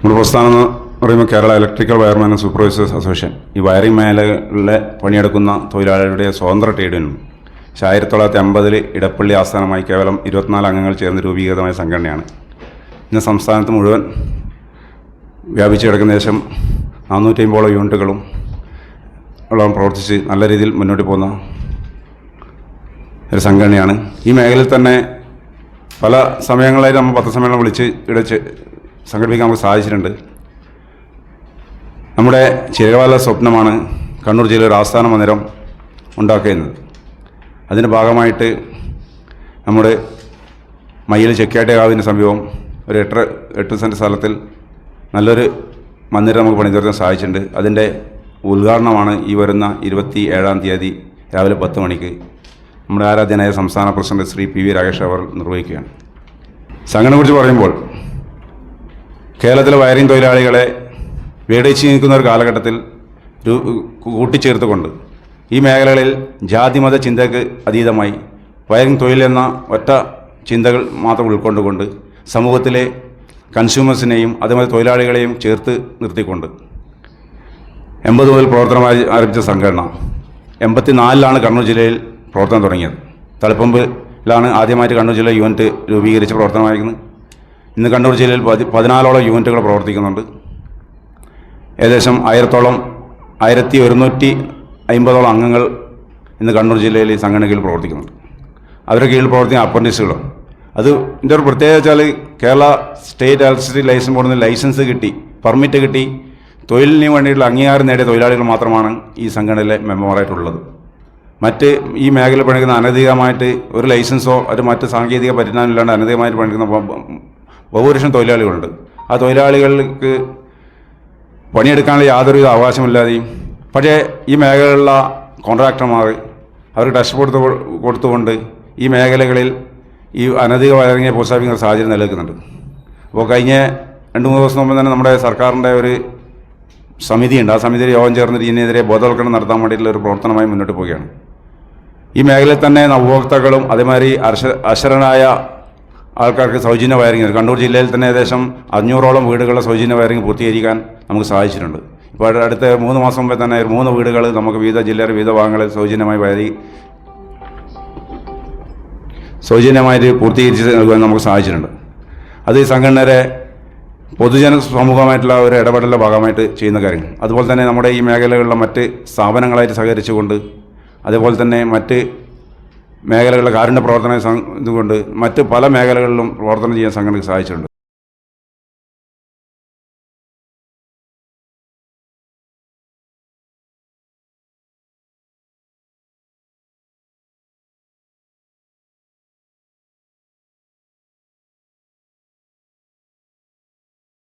നമ്മുടെ പ്രസ്ഥാനം എന്ന് പറയുമ്പോൾ Kerala electrical wireman supervisors association ഈ വയറിംഗ് മേഖലകളിലെ പണിയെടുക്കുന്ന തൊഴിലാളികളുടെ സ്വതന്ത്ര ട്രേഡ് യൂണിയൻ പക്ഷേ ആയിരത്തി തൊള്ളായിരത്തി അമ്പതിൽ ഇടപ്പള്ളി ആസ്ഥാനമായി കേവലം ഇരുപത്തിനാല് അംഗങ്ങൾ ചേർന്ന് രൂപീകൃതമായ സംഘടനയാണ്. ഇന്ന് സംസ്ഥാനത്ത് മുഴുവൻ വ്യാപിച്ചു കിടക്കുന്ന ശേഷം നാനൂറ്റി അമ്പതോളം യൂണിറ്റുകളും ഉള്ള പ്രവർത്തിച്ച് നല്ല രീതിയിൽ മുന്നോട്ട് പോകുന്ന ഒരു സംഘടനയാണ്. ഈ മേഖലയിൽ തന്നെ പല സമയങ്ങളായി നമ്മൾ പത്രസമ്മേളനം വിളിച്ച് ഇടച്ച് സംഘടിപ്പിക്കാൻ നമുക്ക് സാധിച്ചിട്ടുണ്ട്. നമ്മുടെ ചിരകാല സ്വപ്നമാണ് കണ്ണൂർ ജില്ലയിൽ ഒരു ആസ്ഥാന മന്ദിരം ഉണ്ടാക്കുന്നത് അതിന്റെ ഭാഗമായിട്ട് നമ്മുടെ മയ്യിൽ ചെക്കാട്ടുകാവിന് സമീപം ഒരു എട്ട് എട്ട് സെന്റ് സ്ഥലത്തിൽ നല്ലൊരു മന്ദിരം നമുക്ക് പണിതീർക്കാൻ സാധിച്ചിട്ടുണ്ട്. അതിന്റെ ഉദ്ഘാടനമാണ് ഈ വരുന്ന ഇരുപത്തി ഏഴാം തീയതി രാവിലെ പത്ത് മണിക്ക് നമ്മുടെ ആരാധ്യനായ സംസ്ഥാന president Shri P V Rakesh അവർ നിർവഹിക്കുകയാണ്. സംഘടനയെക്കുറിച്ച് പറയുമ്പോൾ കേരളത്തിലെ വയറിംഗ് തൊഴിലാളികളെ വേടിച്ച് നിൽക്കുന്ന ഒരു കാലഘട്ടത്തിൽ കൂട്ടിച്ചേർത്തുകൊണ്ട് ഈ മേഖലകളിൽ ജാതിമത ചിന്തയ്ക്ക് അതീതമായി വയറിംഗ് തൊഴിലെന്ന ഒറ്റ ചിന്തകൾ മാത്രം ഉൾക്കൊണ്ടുകൊണ്ട് സമൂഹത്തിലെ കൺസ്യൂമേഴ്സിനെയും അതേപോലെ തൊഴിലാളികളെയും ചേർത്ത് നിർത്തിക്കൊണ്ട് എൺപത് മുതൽ പ്രവർത്തനം ആര- ആരംഭിച്ച സംഘടന എൺപത്തിനാലിലാണ് കണ്ണൂർ ജില്ലയിൽ പ്രവർത്തനം തുടങ്ങിയത്. തളിപ്പമ്പിലാണ് ആദ്യമായിട്ട് കണ്ണൂർ ജില്ല യൂണിറ്റ് രൂപീകരിച്ച് പ്രവർത്തനമായിരിക്കുന്നത്. ഇന്ന് കണ്ണൂർ ജില്ലയിൽ പതി പതിനാലോളം യൂണിറ്റുകൾ പ്രവർത്തിക്കുന്നുണ്ട്. ഏകദേശം ആയിരത്തോളം ആയിരത്തി ഒരുന്നൂറ്റി അമ്പതോളം അംഗങ്ങൾ ഇന്ന് കണ്ണൂർ ജില്ലയിൽ ഈ സംഘടനയിൽ പ്രവർത്തിക്കുന്നുണ്ട്. അവരുടെ കീഴിൽ പ്രവർത്തിക്കുന്ന അപ്രന്റീസുകളും അത് ഇതിന്റെ ഒരു പ്രത്യേകത വെച്ചാൽ കേരള സ്റ്റേറ്റ് ഇലക്ട്രിസിറ്റി ലൈസൻസ് ബോർഡിൽ ലൈസൻസ് കിട്ടി പെർമിറ്റ് കിട്ടി. തൊഴിലിന് വേണ്ടിയിട്ടുള്ള അംഗീകാരം നേടിയ തൊഴിലാളികൾ മാത്രമാണ് ഈ സംഘടനയിലെ മെമ്പർമാരായിട്ടുള്ളത്. മറ്റ് ഈ മേഖലയിൽ പണിക്കുന്ന അനധികമായിട്ട് ഒരു ലൈസൻസോ ഒരു മറ്റ് സാങ്കേതിക പരിജ്ഞാനം ഇല്ലാണ്ട് അനധികമായിട്ട് പണിക്കുന്ന ബഹുഭൂരിഷം തൊഴിലാളികളുണ്ട്. ആ തൊഴിലാളികൾക്ക് പണിയെടുക്കാനുള്ള യാതൊരുവിധ അവകാശമില്ലാതെയും പക്ഷേ ഈ മേഖലയിലുള്ള കോൺട്രാക്ടർമാർ അവർക്ക് ടെസ്റ്റ് കൊടുത്ത് കൊടുത്തുകൊണ്ട് ഈ മേഖലകളിൽ ഈ അനധിക വയറിങ്ങിനെ പ്രോത്സാഹിപ്പിക്കുന്ന സാഹചര്യം നിലനിൽക്കുന്നുണ്ട്. അപ്പോൾ കഴിഞ്ഞ രണ്ട് മൂന്ന് ദിവസം മുമ്പ് തന്നെ നമ്മുടെ സർക്കാരിന്റെ ഒരു സമിതിയുണ്ട്. ആ സമിതിയിൽ യോഗം ചേർന്നിട്ട് ഇതിനെതിരെ ബോധവൽക്കരണം നടത്താൻ വേണ്ടിയിട്ടുള്ള ഒരു പ്രവർത്തനമായി മുന്നോട്ട് പോവുകയാണ്. ഈ മേഖലയിൽ തന്നെ ഉപഭോക്താക്കളും അതേമാതിരി അർശ ആൾക്കാർക്ക് സൗജന്യ വയറിംഗ് കണ്ണൂർ ജില്ലയിൽ തന്നെ ഏകദേശം അഞ്ഞൂറോളം വീടുകളുടെ സൗജന്യ വയറിംഗ് പൂർത്തീകരിക്കാൻ നമുക്ക് സാധിച്ചിട്ടുണ്ട്. ഇപ്പോൾ അടുത്ത മൂന്ന് മാസം മുമ്പേ തന്നെ മൂന്ന് വീടുകൾ നമുക്ക് വിവിധ ജില്ലയിലെ വിവിധ ഭാഗങ്ങളിൽ സൗജന്യമായി വയറി സൗജന്യമായിട്ട് പൂർത്തീകരിച്ച് നൽകുവാൻ നമുക്ക് സാധിച്ചിട്ടുണ്ട്. അത് ഈ സംഘടനയുടെ പൊതുജന സമൂഹമായിട്ടുള്ള ഒരു ഇടപെടലിന്റെ ഭാഗമായിട്ട് ചെയ്യുന്ന കാര്യങ്ങൾ. അതുപോലെ തന്നെ നമ്മുടെ ഈ മേഖലകളിലെ മറ്റ് സ്ഥാപനങ്ങളായിട്ട് സഹകരിച്ചുകൊണ്ട് അതേപോലെ തന്നെ മറ്റ് മേഖലകളിലെ കാരുണ്യ പ്രവർത്തന ഇതുകൊണ്ട് മറ്റ് പല മേഖലകളിലും പ്രവർത്തനം ചെയ്യാൻ സംഘടനയ്ക്ക് സാധിച്ചിട്ടുണ്ട്